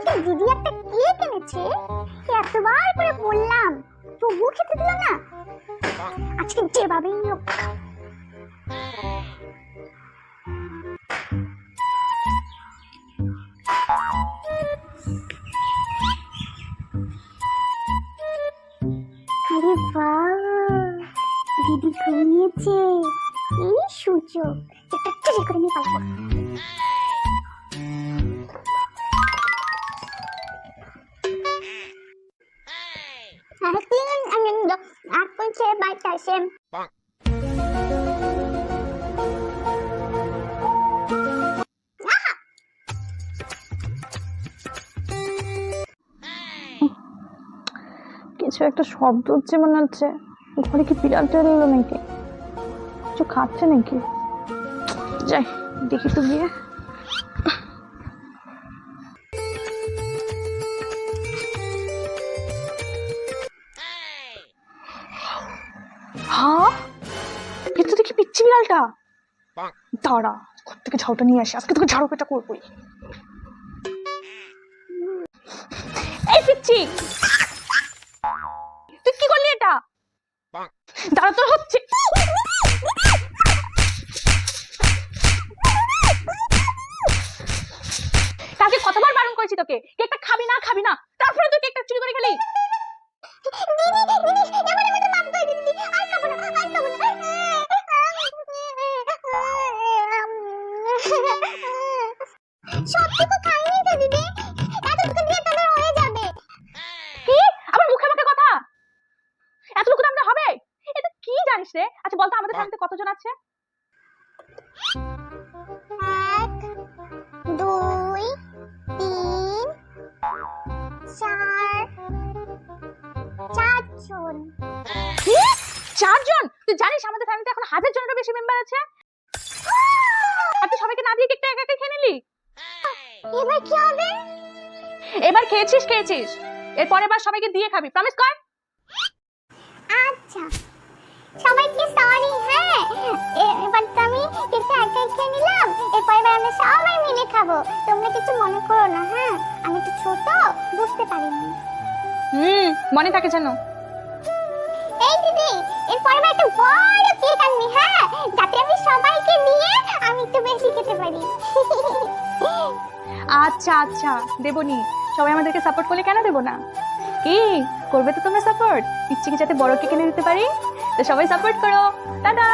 একটা কেক এনেছে এতবার করে বললাম, তবুও খেতে দিল না। আজকে যেভাবেই হোক। আরে দিদি ঘুমিয়েছে। এই সুযোগ এটা চুরি করে নিয়ে পালাবো। Siya batasim. কিছু একটা শব্দ হচ্ছে মনে হচ্ছে। ঘরে কি বিড়াল টের এলো নাকি? কিছু খাচ্ছে নাকি? যাই, দেখি তো গিয়ে। দেখি পিচ্ছি বিড়ালটা? দাঁড়া থেকে ঝাড়ুটা নিয়ে আসি আজকে তোকে ঝাড়ু পেটা করবোই। এই পিচ্ছি! তুই কি করলি এটা? দাঁড়া তোর হচ্ছে। কাকে কতবার বারণ করেছি তোকে? কেকটা খাবি না খাবি না তারপরে জানিস রে? আচ্ছা বলতো আমাদের ফ্যামিলিতে কতজন আছে? এক দুই তিন চার চারজন। কি? চারজন? তুই জানিস আমাদের ফ্যামিলিতে এখন হাজার জনেরও বেশি মেম্বার আছে? আর তুই সবাইকে না দিয়ে কেকটা একা একা খেয়ে নিলি? এবার কি হবে? এবার খেয়েছিস খেয়েছিস। এরপরে এবার সবাইকে দিয়ে খাবি। প্রমিস কর। আচ্ছা। সবাইকে সরি হ্যাঁ। এবার তো আমি কেকটা একাই খেয়ে নিলাম। এরপর এবার আমরা সবাই মিলে খাব। তোমরা কিছু মনে করো না হ্যাঁ? আমি তো ছোট বুঝতে পারিনি। হুম মনে থাকে যেন। এই দিদি এরপর এবার একটা বড় কেক আনবি হ্যাঁ? যাতে আমি সবাইকে দিয়ে আমি একটু বেশি খেতে পারি। আচ্ছা আচ্ছা দেবনি সবাই আমাদেরকে সাপোর্ট করলে কেন দেবো না? কি? করবে তো তোমরা সাপোর্ট ইচ্ছে কি যাতে বড়কে কিনে দিতে পারি? তো সবাই সাপোর্ট করো। দাদা